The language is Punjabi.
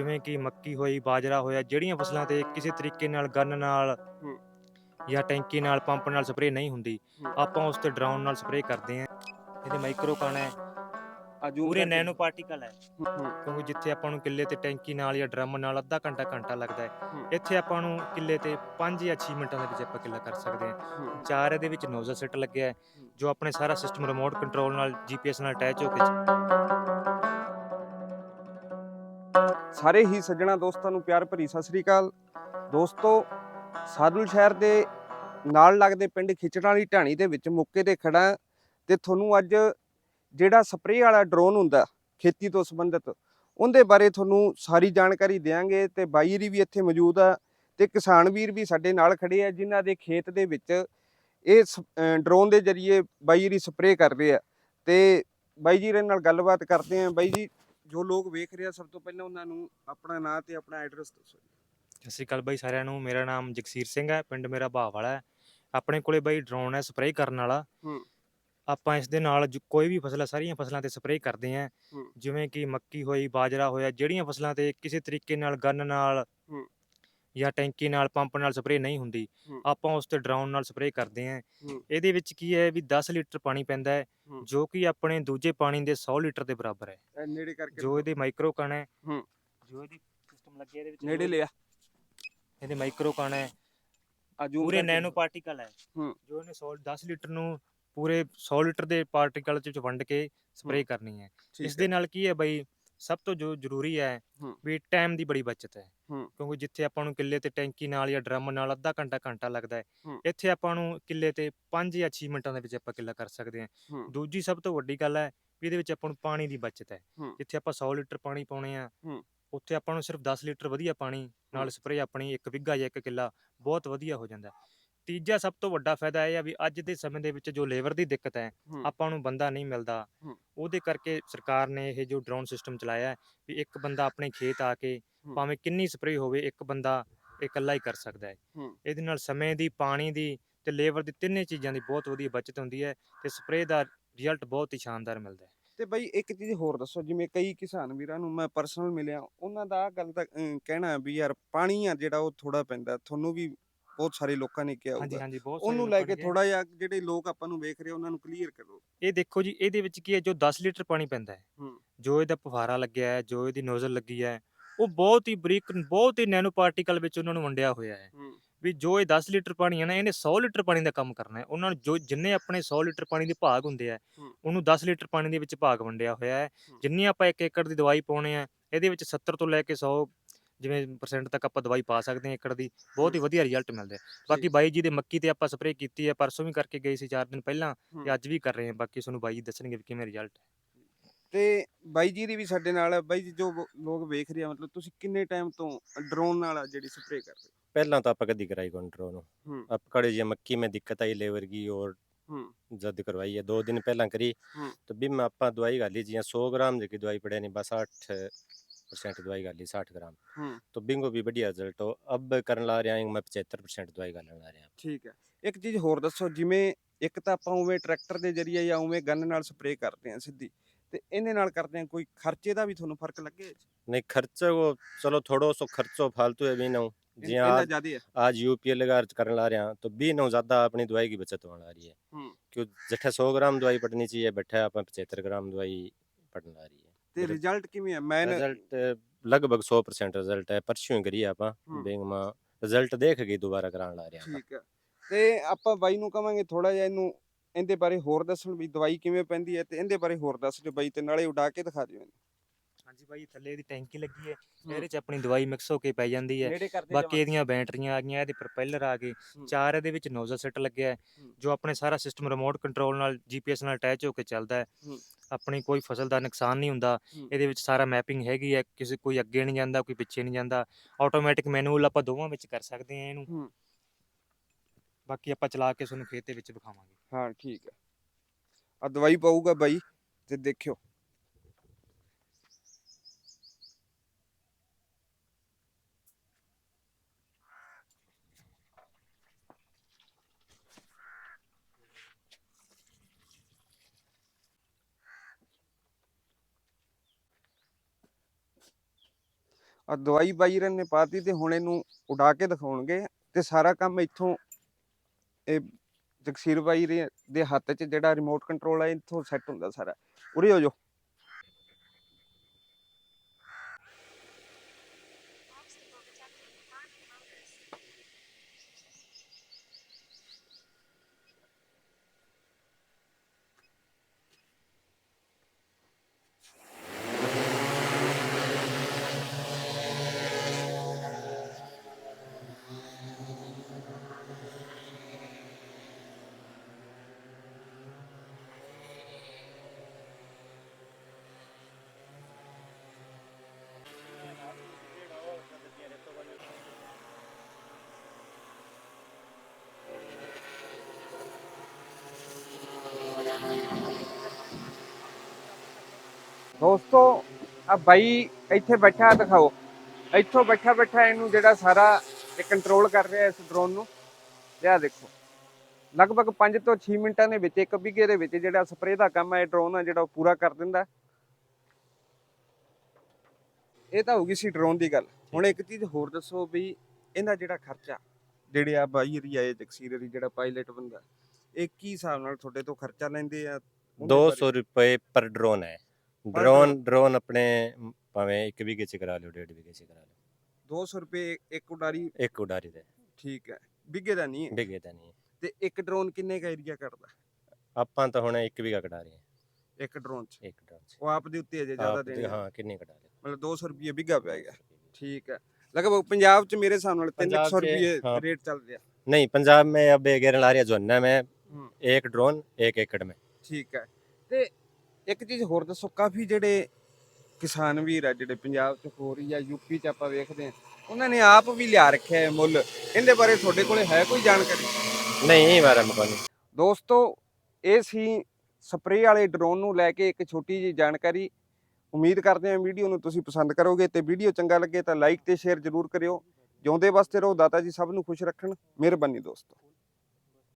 ਜਿਵੇਂ ਕਿ ਮੱਕੀ ਹੋਈ ਬਾਜਰਾ ਹੋਇਆ ਜਿਹੜੀਆਂ ਫਸਲਾਂ ਤੇ ਕਿਸੇ ਤਰੀਕੇ ਨਾਲ ਗਨ ਨਾਲ ਹੂੰ। ਜਾਂ ਟੈਂਕੀ ਨਾਲ ਪੰਪ ਨਾਲ ਸਪਰੇਅ ਨਹੀਂ ਹੁੰਦੀ ਹੂੰ। ਆਪਾਂ ਉਸ ਤੇ ਡਰਾਉਨ ਨਾਲ ਸਪਰੇਅ ਕਰਦੇ ਆਂ ਇਹਦੇ ਮਾਈਕਰੋ ਕਣ ਹੈ ਅਜੂ ਪੂਰੇ ਨੈਨੋ ਪਾਰਟੀਕਲ ਹੈ ਹੂੰ ਕਿਉਂਕਿ ਜਿੱਥੇ ਆਪਾਂ ਨੂੰ ਕਿੱਲੇ ਤੇ ਟੈਂਕੀ ਨਾਲ ਜਾਂ ਡਰਮ ਨਾਲ ਅੱਧਾ ਘੰਟਾ ਘੰਟਾ ਲੱਗਦਾ ਹੈ ਹੂੰ। ਇੱਥੇ ਆਪਾਂ ਨੂੰ ਕਿੱਲੇ ਤੇ 5 ਜਾਂ 6 ਮਿੰਟਾਂ ਦੇ ਵਿੱਚ ਆਪਾਂ ਕਿੱਲਾ ਕਰ ਸਕਦੇ ਹਾਂ ਹੂੰ ਚਾਰ ਇਹਦੇ ਵਿੱਚ ਨੋਜ਼ਲ ਸੈੱਟ ਲੱਗਿਆ ਹੈ ਹੂੰ। ਜੋ ਆਪਣੇ ਸਾਰਾ ਸਿਸਟਮ ਰਿਮੋਟ ਕੰਟਰੋਲ ਨਾਲ ਜੀਪੀਐਸ ਨਾਲ ਅਟੈਚ ਹੋ ਕੇ ਸਾਰੇ ਹੀ ਸੱਜਣਾ ਦੋਸਤਾਂ ਨੂੰ ਪਿਆਰ ਭਰੀ ਸਤਿ ਸ੍ਰੀ ਅਕਾਲ। ਦੋਸਤੋ ਸਾਦੁਲ ਸ਼ਹਿਰ ਦੇ ਨਾਲ ਲੱਗਦੇ ਪਿੰਡ ਖਿਚੜਾਂ ਵਾਲੀ ਢਾਣੀ ਦੇ ਵਿੱਚ ਮੁੱਕੇ ਤੇ ਖੜਾ ਹਾਂ ਤੇ ਤੁਹਾਨੂੰ ਅੱਜ ਜਿਹੜਾ ਸਪਰੇਅ ਵਾਲਾ ਡਰੋਨ ਹੁੰਦਾ ਖੇਤੀ ਤੋਂ ਸੰਬੰਧਿਤ, ਉਹਦੇ ਬਾਰੇ ਤੁਹਾਨੂੰ ਸਾਰੀ ਜਾਣਕਾਰੀ ਦੇਵਾਂਗੇ ਤੇ ਬਾਈ ਵੀ ਇੱਥੇ ਮੌਜੂਦ ਆ ਤੇ ਕਿਸਾਨ ਵੀਰ ਵੀ ਸਾਡੇ ਨਾਲ ਖੜੇ ਆ, ਜਿਨ੍ਹਾਂ ਦੇ ਖੇਤ ਦੇ ਵਿੱਚ ਇਹ ਡਰੋਨ ਦੇ ਜ਼ਰੀਏ ਬਾਈ ਸਪਰੇਅ ਕਰ ਰਹੇ ਆ। ਤੇ ਬਾਈ ਜੀ ਦੇ ਨਾਲ ਗੱਲਬਾਤ ਕਰਦੇ ਆ। ਬਾਈ ਜੀ ਜੋ ਲੋਕ ਵੇਖ ਰਹੇ ਆ ਸਭ ਤੋਂ ਪਹਿਲਾਂ ਉਹਨਾਂ ਨੂੰ ਆਪਣਾ ਨਾਂ ਤੇ ਆਪਣਾ ਐਡਰੈਸ ਦੱਸੋ। ਸਤਿ ਸ਼੍ਰੀ ਅਕਾਲ ਬਾਈ ਸਾਰਿਆਂ ਨੂੰ ਮੇਰਾ ਨਾਮ ਜਗਸੀਰ ਸਿੰਘ ਹੈ ਪਿੰਡ ਮੇਰਾ ਭਾਵ ਵਾਲਾ ਹੈ ਆਪਣੇ ਕੋਲੇ ਬਾਈ ਡਰੋਨ ਹੈ ਸਪਰੇਅ ਕਰਨ ਵਾਲਾ ਹੂੰ। ਆਪਾਂ ਇਸ ਦੇ ਨਾਲ ਜੋ- ਕੋਈ ਵੀ ਫਸਲ ਹੈ ਸਾਰੀਆਂ ਫਸਲਾਂ ਤੇ ਸਪਰੇਅ ਕਰਦੇ ਆਂ ਹੂੰ। ਜਿਵੇਂ ਕਿ ਮੱਕੀ ਹੋਈ ਬਾਜਰਾ ਹੋਇਆ ਜਿਹੜੀਆਂ ਫਸਲਾਂ ਤੇ ਕਿਸੇ ਤਰੀਕੇ ਨਾਲ ਗਨ ਨਾਲ। ਜਾਂ ਟੈਂਕੀ ਨਾਲ ਪੰਪ ਨਾਲ ਸਪਰੇਅ ਨਹੀਂ ਹੁੰਦੀ ਹੂੰ। ਆਪਾਂ ਉਸ ਤੇ ਡਰੋਨ ਨਾਲ ਸਪਰੇਅ ਕਰਦੇ ਆਂ ਹੂੰ। ਇਹਦੇ ਵਿੱਚ ਕੀ ਹੈ ਵੀ 10 ਲੀਟਰ ਪਾਣੀ ਪੈਂਦਾ ਹੈ ਹੂੰ। ਜੋ ਕਿ ਆਪਣੇ ਦੂਜੇ ਪਾਣੀ ਦੇ 100 ਲੀਟਰ ਦੇ ਬਰਾਬਰ ਹੈ ਇਹ ਨੇੜੇ ਕਰਕੇ ਜੋ ਇਹਦੇ ਮਾਈਕਰੋ ਕਣ ਹੈ ਹੂੰ। ਜੋ ਇਹਦੀ ਸਿਸਟਮ ਲੱਗਿਆ ਇਹਦੇ ਵਿੱਚ ਨੇੜੇ ਲਿਆ ਇਹਦੇ ਮਾਈਕਰੋ ਕਣ ਹੈ ਅਜੂ ਪੂਰੇ ਨੈਨੋ ਪਾਰਟੀਕਲ ਹੈ ਹੂੰ। ਜੋ ਇਹਨੇ 100 10 ਲੀਟਰ ਨੂੰ ਪੂਰੇ 100 ਲੀਟਰ ਦੇ ਪਾਰਟੀਕਲ ਚ ਵੰਡ ਕੇ ਸਪਰੇਅ ਕਰਨੀ ਹੈ ਇਸ ਦੇ ਨਾਲ ਕੀ ਹੈ ਬਈ ਸਭ ਤੋਂ ਜੋ ਜ਼ਰੂਰੀ ਹੈ ਹੂੰ। ਵੀ ਟਾਈਮ ਦੀ ਬੜੀ ਬਚਤ ਹੈ ਹੂੰ। ਕਿਉਂਕਿ ਜਿੱਥੇ ਆਪਾਂ ਨੂੰ ਕਿੱਲੇ ਤੇ ਟੈਂਕੀ ਨਾਲ ਜਾਂ ਡਰਮ ਨਾਲ ਅੱਧਾ ਘੰਟਾ ਘੰਟਾ ਲੱਗਦਾ ਹੈ ਹੂੰ। ਇੱਥੇ ਆਪਾਂ ਨੂੰ ਕਿੱਲੇ ਤੇ 5 ਜਾਂ 6 ਮਿੰਟਾਂ ਦੇ ਵਿੱਚ ਆਪਾਂ ਕਿੱਲਾ ਕਰ ਸਕਦੇ ਹਾਂ ਹੂੰ। ਦੂਜੀ ਸਭ ਤੋਂ ਵੱਡੀ ਗੱਲ ਹੈ ਵੀ ਇਹਦੇ ਵਿੱਚ ਆਪਾਂ ਨੂੰ ਪਾਣੀ ਦੀ ਬਚਤ ਹੈ ਹੂੰ। ਜਿੱਥੇ ਆਪਾਂ 100 ਲੀਟਰ ਪਾਣੀ ਪਾਉਣੇ ਆ ਹੂੰ। ਉੱਥੇ ਆਪਾਂ ਨੂੰ ਸਿਰਫ 10 ਲੀਟਰ ਵਧੀਆ ਪਾਣੀ ਨਾਲ ਹੂੰ। ਸਪਰੇਅ ਆਪਣੀ ਇੱਕ ਵਿੱਗਾ ਜਾਂ ਇੱਕ ਕਿੱਲਾ ਬਹੁਤ ਵਧੀਆ ਹੋ ਜਾਂਦਾ ਹੈ। ਤੀਜਾ ਸਭ ਤੋਂ ਵੱਡਾ ਫਾਇਦਾ ਇਹ ਆ ਵੀ ਅੱਜ ਦੇ ਸਮੇਂ ਦੇ ਵਿੱਚ ਜੋ ਲੇਬਰ ਦੀ ਦਿੱਕਤ ਹੈ ਹੂੰ। ਆਪਾਂ ਨੂੰ ਬੰਦਾ ਨਹੀਂ ਮਿਲਦਾ ਹੂੰ। ਉਹਦੇ ਕਰਕੇ ਸਰਕਾਰ ਨੇ ਇਹ ਜੋ ਡਰੋਨ ਸਿਸਟਮ ਚਲਾਇਆ ਹੈ ਵੀ ਇੱਕ ਬੰਦਾ ਆਪਣੇ ਖੇਤ ਆ ਕੇ। ਭਾਵੇਂ ਕਿੰਨੀ ਸਪਰੇਅ ਹੋਵੇ ਇੱਕ ਬੰਦਾ ਇਕੱਲਾ ਹੀ ਕਰ ਸਕਦਾ ਹੈ। ਇਹਦੇ ਨਾਲ ਸਮੇਂ ਦੀ ਪਾਣੀ ਦੀ ਤੇ ਲੇਬਰ ਦੀ ਤਿੰਨੇ ਚੀਜ਼ਾਂ ਦੀ ਬਹੁਤ ਵਧੀਆ ਬਚਤ ਹੁੰਦੀ ਹੈ ਤੇ ਸਪਰੇਅ ਦਾ ਰਿਜ਼ਲਟ ਬਹੁਤ ਹੀ ਸ਼ਾਨਦਾਰ ਮਿਲਦਾ ਹੈ ਤੇ ਬਾਈ ਇੱਕ ਚੀਜ਼ ਹੋਰ ਦੱਸੋ ਜਿਵੇਂ ਕਈ ਕਿਸਾਨ ਵੀਰਾਂ ਨੂੰ ਮੈਂ ਪਰਸਨਲ ਮਿਲਿਆ ਉਹਨਾਂ ਦਾ ਆਹ ਗੱਲ ਤਾਂ ਅਮ, ਕਹਿਣਾ ਵੀ ਯਾਰ ਪਾਣੀ ਆ ਜਿਹੜਾ ਉਹ ਥੋੜਾ ਪੈਂਦਾ ਤੁਹਾਨੂੰ ਵੀ ਬਹੁਤ ਸਾਰੇ ਲੋਕਾਂ ਨੇ ਕਿਹਾ ਹਾਂਜੀ ਹੋਊਗਾ ਹਾਂਜੀ ਬਹੁਤ ਸਾਰੇ ਉਹਨੂੰ ਲੈ ਕੇ। ਥੋੜਾ ਜਿਹਾ ਜਿਹੜੇ ਲੋਕ ਆਪਾਂ ਨੂੰ ਵੇਖ ਰਹੇ ਉਹਨਾਂ ਨੂੰ ਕਲੀਅਰ ਕਰੋ ਇਹ ਦੇਖੋ ਜੀ ਇਹਦੇ ਵਿੱਚ ਕੀ ਹੈ ਜੋ 10 ਲੀਟਰ ਪਾਣੀ ਪੈਂਦਾ ਹੈ ਹੂੰ। ਜੋ ਇਹਦਾ ਫੁਹਾਰਾ ਲੱਗਿਆ ਹੈ ਜੋ ਇਹਦੀ ਨੋਜ਼ਲ ਲੱਗੀ ਹੈ ਉਹ ਬਹੁਤ ਹੀ ਬਰੀਕ ਬਹੁਤ ਹੀ ਨੈਨੋ ਪਾਰਟੀਕਲ ਵਿੱਚ ਉਹਨਾਂ ਨੂੰ ਵੰਡਿਆ ਹੋਇਆ ਹੈ। ਵੀ ਜੋ ਇਹ 10 ਲੀਟਰ ਪਾਣੀ ਹੈ ਨਾ ਇਹਨੇ 100 ਲੀਟਰ ਪਾਣੀ ਦਾ ਕੰਮ ਕਰਨਾ ਹੈ। ਉਹਨਾਂ ਨੂੰ ਜੋ ਜਿੰਨੇ ਆਪਣੇ 100 ਲੀਟਰ ਪਾਣੀ ਦੇ ਭਾਗ ਹੁੰਦੇ ਆ। ਉਹਨੂੰ 10 ਲੀਟਰ ਪਾਣੀ ਦੇ ਵਿੱਚ ਭਾਗ ਵੰਡਿਆ ਹੋਇਆ ਹੈ। ਜਿੰਨੀ ਆਪਾਂ 1 ਏਕੜ ਦੀ ਦਵਾਈ ਪਾਉਣੇ ਆ ਇਹਦੇ ਵਿੱਚ 70 ਤੋਂ ਲੈ ਕੇ 100 ਜਿਵੇਂ ਪਰਸੈਂਟ ਤੱਕ ਆਪਾਂ ਦਵਾਈ ਪਾ ਸਕਦੇ ਹਾਂ ਏਕੜ ਦੀ ਬਹੁਤ ਹੀ ਵਧੀਆ ਰਿਜ਼ਲਟ ਮਿਲਦਾ ਹੈ। ਬਾਕੀ ਬਾਈ ਜੀ ਦੇ ਮੱਕੀ ਤੇ ਆਪਾਂ ਸਪਰੇਅ ਕੀਤੀ ਹੈ ਪਰਸੋਂ ਵੀ ਕਰਕੇ ਗਏ ਸੀ 4 ਦਿਨ ਪਹਿਲਾਂ। ਤੇ ਅੱਜ ਵੀ ਕਰ ਰਹੇ ਹਾਂ ਬਾਕੀ ਤੁਹਾਨੂੰ ਬਾਈ ਜੀ ਦੱਸਣਗੇ ਵੀ ਕਿਵੇਂ ਰਿਜ਼ਲਟ ਹੈ। ਤੇ ਬਾਈ ਜੀ ਦੀ ਵੀ ਸਾਡੇ ਨਾਲ ਹੈ ਬਾਈ ਜੀ ਜੋ ਵੋ- ਲੋਕ ਵੇਖ ਰਹੇ ਆ ਮਤਲਬ ਤੁਸੀਂ ਕਿੰਨੇ ਟਾਈਮ ਤੋਂ ਡਰੋਨ ਨਾਲ ਆ ਜਿਹੜੀ ਸਪਰੇਅ ਕਰ ਰਹੇ ਪਹਿਲਾਂ ਤਾਂ ਆਪਾਂ ਕਦੀ ਕਰਾਈ ਕੰਟਰੋਲ ਨੂੰ ਹੂੰ। ਅਬ ਕੜੇ ਜੇ ਮੱਕੀ में दिक्कत आई लेबर की और ਹੂੰ जद करवाई है दो दिन पहला करी हम्म। तो भी मैं आपा दवाई गाली जियां 100 ग्राम की दवाई पड़े नहीं बस 8 परसेंट दवाई गाली 60 ग्राम ਹੂੰ तो बिंगो भी बढ़िया रिजल्ट हो अब करन ला रहा हूं मैं 75 परसेंट दवाई गालन ला रहा ਠੀਕ ਹੈ ਇੱਕ ਚੀਜ਼ ਹੋਰ ਦੱਸੋ ਜਿਵੇਂ ਇੱਕ ਤਾਂ ਆਪਾਂ ਉਵੇਂ ਟਰੈਕਟਰ ਦੇ ਜ਼ਰੀਏ ਜਾਂ ਉਵੇਂ ਗਨ ਨਾਲ ਸਪਰੇਅ ਕਰਦੇ ਆ ਸਿੱਧੀ ਤੇ ਇਹਦੇ ਨਾਲ ਕਰਦੇ ਆ ਕੋਈ ਖਰਚੇ ਦਾ ਵੀ ਤੁਹਾਨੂੰ ਫਰਕ ਲੱਗੇ ਇਹ 'ਚ? नहीं खर्चे को चलो थोड़ो सो खर्चो फालतू है भी ना ਇਹ- जियां ਇਹਦਾ आज, ਜ਼ਿਆਦਾ ਹੈ आज यूपीएल लगा करन ला रहा तो भी ना ज्यादा अपनी दवाई की बचत होने ला रही है ਹੂੰ क्यों जठे 100 ग्राम दवाई पड़नी चाहिए बैठे आप 75 ग्राम दवाई पड़न ला रही है ਤੇ ਮੇਰੇ- ਰਿਜ਼ਲਟ ਕਿਵੇਂ ਹੈ ਮੈਂ ਰਿਜ਼ਲਟ ਲਗਭਗ 100% ਰਿਜ਼ਲਟ ਹੈ ਪਰਸੋਂ ਹੀ ਕਰੀ ਆਪਾਂ ਹੂੰ। ਬੈਂਕ ਮਾ ਰਿਜ਼ਲਟ ਦੇਖ ਕੇ ਦੁਬਾਰਾ ਕਰਾਉਣ ਲਾ ਰਿਹਾ ਠੀਕ ਹੈ ਤੇ ਆਪਾਂ ਬਾਈ ਨੂੰ ਕਵਾਂਗੇ ਥੋੜਾ ਜਿਹਾ ਇਹਨੂੰ ਇਹਦੇ ਬਾਰੇ ਹੋਰ ਦੱਸਣ ਵੀ ਦਵਾਈ ਕਿਵੇਂ ਪੈਂਦੀ ਹੈ ਤੇ ਇਹਦੇ ਬਾਰੇ ਹੋਰ ਦੱਸ ਦਿਓ ਬਾਈ ਤੇ ਨਾਲੇ ਉਡਾ ਕੇ ਦਿਖਾ ਦਿਓ ਇਹਨੂੰ ਹਾਂਜੀ ਬਾਈ ਥੱਲੇ ਦੀ ਟੈਂਕੀ ਲੱਗੀ ਹੈ ਇਹਦੇ 'ਚ ਆਪਣੀ ਦਵਾਈ ਮਿਕਸ ਹੋ ਕੇ ਪੈ ਜਾਂਦੀ ਹੈ ਨੇੜੇ ਕਰਦੇ ਬਾਕੀ ਇਹਦੀਆਂ ਬੈਟਰੀਆਂ ਆ ਗਈਆਂ ਇਹਦੇ ਪ੍ਰੋਪੈਲਰ ਆ ਗਏ ਹੂੰ। ਚਾਰ ਇਹਦੇ ਵਿੱਚ ਨੋਜ਼ਲ ਸੈੱਟ ਲੱਗਿਆ ਹੈ ਹੂੰ। ਜੋ ਆਪਣੇ ਸਾਰਾ ਸਿਸਟਮ ਰਿਮੋਟ ਕੰਟਰੋਲ ਨਾਲ ਜੀਪੀਐਸ ਨਾਲ ਅਟੈਚ ਹੋ ਕੇ ਚੱਲਦਾ ਹੈ ਹੂੰ। ਆਪਣੀ ਕੋਈ ਫਸਲ ਦਾ ਨੁਕਸਾਨ ਨਹੀਂ ਹੁੰਦਾ ਹੂੰ। ਇਹਦੇ ਵਿੱਚ ਸਾਰਾ ਮੈਪਿੰਗ ਹੈਗੀ ਹੈ ਕਿਸੇ ਕੋਈ ਅੱਗੇ ਨਹੀਂ ਜਾਂਦਾ ਕੋਈ ਪਿੱਛੇ ਨਹੀਂ ਜਾਂਦਾ ਆਟੋਮੈਟਿਕ ਮੈਨੂਅਲ ਆਪਾਂ ਦੋਵਾਂ ਵਿੱਚ ਕਰ ਸਕਦੇ ਹਾਂ ਇਹਨੂੰ ਹੂੰ। ਬਾਕੀ ਆਪਾਂ ਚਲਾ ਕੇ ਤੁਹਾਨੂੰ ਖੇਤ ਦੇ ਵਿੱਚ ਵਿਖਾਵਾਂਗੇ। ਹਾਂ, ਠੀਕ ਹੈ। ਆ ਦਵਾਈ ਪਾਊਗਾ ਬਾਈ, ਤੇ ਦੇਖਿਓ। ਆ ਦਵਾਈ ਬਾਈ ਰਨ ਨੇ ਪਾਤੀ ਤੇ ਹੁਣ ਇਹਨੂੰ ਉਡਾ ਕੇ ਦਿਖਾਉਣਗੇ ਤੇ ਸਾਰਾ ਕੰਮ ਇੱਥੋਂ ਇਹ ਜਗਸੀਰ ਬਾਈ ਦੇ ਹੱਥ 'ਚ ਜਿਹੜਾ ਰਿਮੋਟ ਕੰਟਰੋਲ ਹੈ ਇੱਥੋਂ ਸੈੱਟ ਹੁੰਦਾ ਸਾਰਾ। ਉਰੇ ਹੋ ਜਾਓ ਦੋਸਤੋ ਆ ਬਾਈ ਇੱਥੇ ਬੈਠਾ ਦਿਖਾਓ। ਇੱਥੋਂ ਬੈਠਾ ਬੈਠਾ ਇਹਨੂੰ ਜਿਹੜਾ ਸਾਰਾ ਇਹ ਕੰਟਰੋਲ ਕਰ ਰਿਹਾ ਇਸ ਡਰੋਨ ਨੂੰ। ਲਿਆ ਦੇਖੋ। ਲਗਭਗ 5 ਤੋਂ 6 ਮਿੰਟਾਂ ਦੇ ਵਿੱਚ ਇੱਕ ਵਿਗੇ ਦੇ ਵਿੱਚ ਜਿਹੜਾ ਸਪਰੇਅ ਦਾ ਕੰਮ ਹੈ ਇਹ ਡਰੋਨ ਆ ਜਿਹੜਾ ਉਹ ਪੂਰਾ ਕਰ ਦਿੰਦਾ। ਇਹ ਤਾਂ ਹੋ ਗਈ ਸੀ ਡਰੋਨ ਦੀ ਗੱਲ। ਹੁਣ ਇੱਕ ਚੀਜ਼ ਹੋਰ ਦੱਸੋ ਵੀ ਇਹਦਾ ਜਿਹੜਾ ਖਰਚਾ ਜਿਹੜੇ ਆ ਬਾਈ ਇਹ ਤਕਸੀਰ ਜਿਹੜਾ ਪਾਇਲਟ ਬੰਦਾ ਇਹ ਕੀ ਹਿਸਾਬ ਨਾਲ ਤੁਹਾਡੇ ਤੋਂ ਖਰਚਾ ਲੈਂਦੇ ਆ? ਉਹਦੇ ਬਾਰੇ- 200 ਰੁਪਏ ਪਰ ਡਰੋਨ ਹੈ। ਡਰੋਨ ਡਰੋਨ ਆਪਣੇ ਮ, ਭਾਵੇਂ ਇੱਕ ਵਿਗੇ ਚ ਕਰਾ ਲਿਓ ਡੇਢ ਵਿਗੇ ਚ ਕਰਾ ਲਿਓ 200 ਰੁਪਏ ਇੱਕ ਉਡਾਰੀ ਇੱਕ ਉਡਾਰੀ ਦੇ ਠੀਕ ਹੈ ਵਿਗੇ ਦਾ ਨਹੀਂ ਹੈ ਵਿਗੇ ਤਾਂ ਨਹੀਂ ਹੈ। ਤੇ ਇੱਕ ਡਰੋਨ ਕਿੰਨੇ ਕ ਏਰੀਆ ਕਰਦਾ ਆਪਾਂ ਤਾਂ ਹੁਣ ਇੱਕ ਵਿਗਾ ਕਢਾ ਰਹੇ ਹਾਂ ਇੱਕ ਡਰੋਨ ਚ ਇੱਕ ਡਰੋਨ ਚ ਉਹ ਆਪ ਦੇ ਉੱਤੇ ਅਜੇ ਜ਼ਿਆਦਾ ਆਪ ਦੇ- ਦੇਣੇ ਆ। ਹਾਂ ਕਿੰਨੇ ਕਢਾ ਲਿਓ ਮਤਲਬ 200 ਰੁਪਏ ਵਿਗਾ ਪੈ ਗਿਆ ਠੀਕ ਹੈ ਲਗਭਗ ਪੰਜਾਬ ਚ ਮੇਰੇ ਹਿਸਾਬ ਨਾਲ 300 ਪੰਜਾਬ 'ਚ, ਰੁਪਏ ਹਾਂ। ਰੇਟ ਚੱਲ ਰਿਹਾ नहीं पंजाब में अब गिरन ला रही है जोना में ਹੂੰ एक ड्रोन एक एकड़ में ਠੀਕ ਹੈ ਤੇ ਇੱਕ ਚੀਜ਼ ਹੋਰ ਦੱਸੋ ਕਾਫੀ ਜਿਹੜੇ ਕਿਸਾਨ ਵੀਰ ਆ ਜਿਹੜੇ ਪੰਜਾਬ ਚ ਹੋ ਰਹੀ ਆ ਯੂਪੀ ਚ ਆਪਾਂ ਵੇਖਦੇ ਆ ਉਹਨਾਂ ਨੇ ਆਪ ਵੀ ਲਿਆ ਰੱਖਿਆ ਹੈ ਮੁੱਲ। ਇਹਦੇ ਬਾਰੇ ਤੁਹਾਡੇ ਕੋਲੇ ਹੈ ਕੋਈ ਜਾਣਕਾਰੀ? ਨਹੀਂ ਮੈਡਮ ਕੋਈ ਦੋਸਤੋ ਇਹ ਸੀ ਸਪਰੇਅ ਵਾਲੇ ਡਰੋਨ ਨੂੰ ਲੈ ਕੇ ਇੱਕ ਛੋਟੀ ਜੀ ਜਾਣਕਾਰੀ। ਉਮੀਦ ਕਰਦੇ ਹਾਂ ਵੀਡੀਓ ਨੂੰ ਤੁਸੀਂ ਪਸੰਦ ਕਰੋਗੇ ਤੇ ਵੀਡੀਓ ਚੰਗਾ ਲੱਗੇ ਤਾਂ ਲਾਈਕ ਤੇ ਸ਼ੇਅਰ ਜ਼ਰੂਰ ਕਰਿਓ। ਜਿਉਂਦੇ ਵਾਸਤੇ ਰਹੋ ਦਾਤਾ ਜੀ ਸਭ ਨੂੰ ਖੁਸ਼ ਰੱਖਣ। ਮਿਹਰਬਾਨੀ ਦੋਸਤੋ।